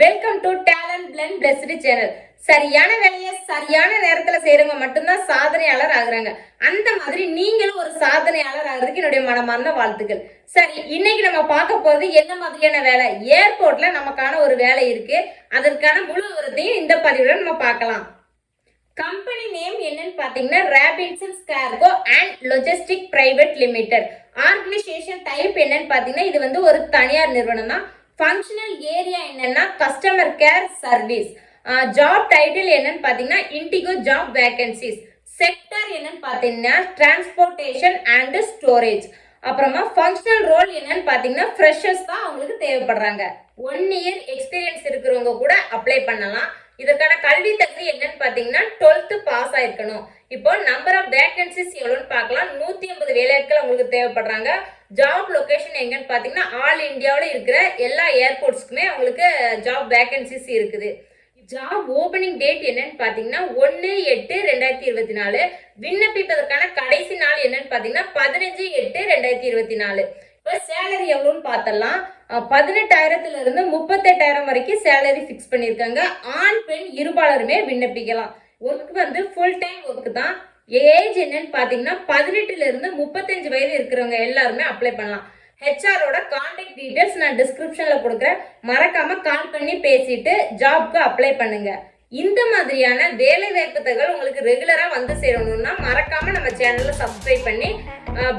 Welcome to talent blend plus channel சரியான வேலையை சரியான நேரத்துல செய்யறவங்க மட்டும்தான் சாதனையாளர் ஆகுறாங்க. அந்த மாதிரி நீங்களும் ஒரு சாதனையாளர் ஆகுறதுக்கு என்னுடைய மனமார்ந்த வாழ்த்துக்கள். சரி இன்னைக்கு நம்ம பார்க்க போறது என்ன மாதிரியான வேலை? ஏர்போர்ட்ல நமக்கான ஒரு வேலை இருக்கு. அதற்கான முழு விவரத்தையும் இந்த பதிவுல நம்ம பார்க்கலாம். கம்பெனி நேம் என்னன்னு பாத்தீங்கன்னா Robinson cargo and logistic private limited organisation type என்னன்னு பாத்தீங்கன்னா இது வந்து ஒரு தனியார் நிறுவனம் தான். ஃபங்க்ஷனல் ஏரியா என்னன்னா customer care service job title என்னன்னு பார்த்தீங்கன்னா இண்டிகோ ஜாப் வேகன்சிஸ் செக்டர் என்னன்னு பார்த்தீங்கன்னா டிரான்ஸ்போர்ட்டேஷன் அண்ட் ஸ்டோரேஜ் அப்புறமா ஃபங்க்ஷனல் ரோல் என்னன்னு பார்த்தீங்கன்னா ஃப்ரெஷர்ஸ் தான் அவங்களுக்கு தேவைப்படுறாங்க. ஒன் இயர் எக்ஸ்பீரியன்ஸ் இருக்கிறவங்க கூட அப்ளை பண்ணலாம். இதற்கான கல்வி தகுதி என்னன்னு பார்த்தீங்கன்னா டுவெல்த்து பாஸ் ஆயிருக்கணும். இப்போ நம்பர் ஆஃப் வேகன்சிஸ் எவ்வளோன்னு பார்க்கலாம். நூற்றி ஐம்பது வேலையாட்கள் அவங்களுக்கு தேவைப்படுறாங்க. ஜாப் லொக்கேஷன் எங்கன்னு பார்த்தீங்கன்னா ஆல் இந்தியாவில் இருக்கிற எல்லா ஏர்போர்ட்ஸ்க்குமே அவங்களுக்கு ஜாப் வேகன்சிஸ் இருக்குது. ஜாப் ஓபனிங் டேட் என்னன்னு பார்த்தீங்கன்னா ஒன்று எட்டு ரெண்டாயிரத்தி இருபத்தி நாலு. விண்ணப்பிப்பதற்கான கடைசி நாள் என்னன்னு பார்த்தீங்கன்னா பதினஞ்சு எட்டு ரெண்டாயிரத்தி இருபத்தி நாலு. இப்போ சேலரி எவ்வளோன்னு பார்த்தலாம் பதினெட்டாயிரத்துல இருந்து முப்பத்தெட்டாயிரம் வரைக்கும் சேலரி ஃபிக்ஸ் பண்ணியிருக்காங்க. ஆண் பெண் இருபாலருமே விண்ணப்பிக்கலாம். ஒர்க் வந்து ஃபுல் டைம் ஒர்க் தான். ஏஜ் என்னன்னு பார்த்தீங்கன்னா பதினெட்டுல இருந்து முப்பத்தஞ்சு வயது இருக்கிறவங்க எல்லாருமே அப்ளை பண்ணலாம். ஹெச்ஆரோட கான்டாக்ட் டீட்டெயில்ஸ் நான் டிஸ்கிரிப்ஷன்ல கொடுக்குறேன். மறக்காம கால் பண்ணி பேசிட்டு ஜாப்க்கு அப்ளை பண்ணுங்க. இந்த மாதிரியான வேலை வாய்ப்பு தகவல் உங்களுக்கு ரெகுலரா வந்து சேரணும்னா மறக்காம நம்ம சேனல்ல சப்ஸ்கிரைப் பண்ணி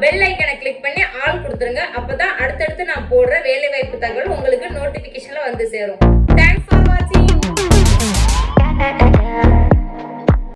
பெல் ஐக்கனை கிளிக் பண்ணி ஆல் கொடுத்துருங்க. அப்பதான் அடுத்தடுத்து நான் போடுற வேலை வாய்ப்பு தகவல் உங்களுக்கு நோட்டிபிகேஷன்ல வந்து சேரும். தேங்க்ஸ் ஃபார் வாட்சிங்